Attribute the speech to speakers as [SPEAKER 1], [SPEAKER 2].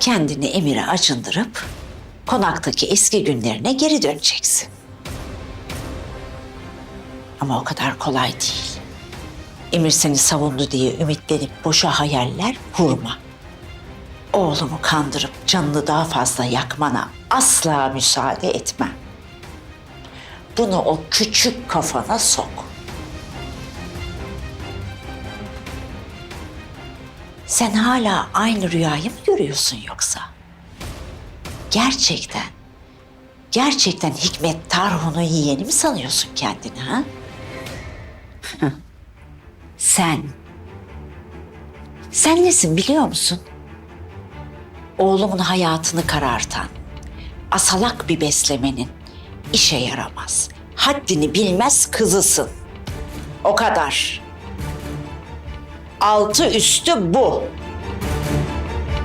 [SPEAKER 1] kendini Emir'e acındırıp konaktaki eski günlerine geri döneceksin. Ama o kadar kolay değil. Emir seni savundu diye ümitlenip boşa hayaller kurma. Oğlumu kandırıp canını daha fazla yakmana asla müsaade etmem. Bunu o küçük kafana sok. Sen hala aynı rüyayı mı görüyorsun yoksa? Gerçekten, gerçekten Hikmet Tarhun'u yiyeni mi sanıyorsun kendini ha? Sen, sen nesin biliyor musun? Oğlumun hayatını karartan, asalak bir beslemenin işe yaramaz, haddini bilmez kızısın. O kadar. Altı üstü bu.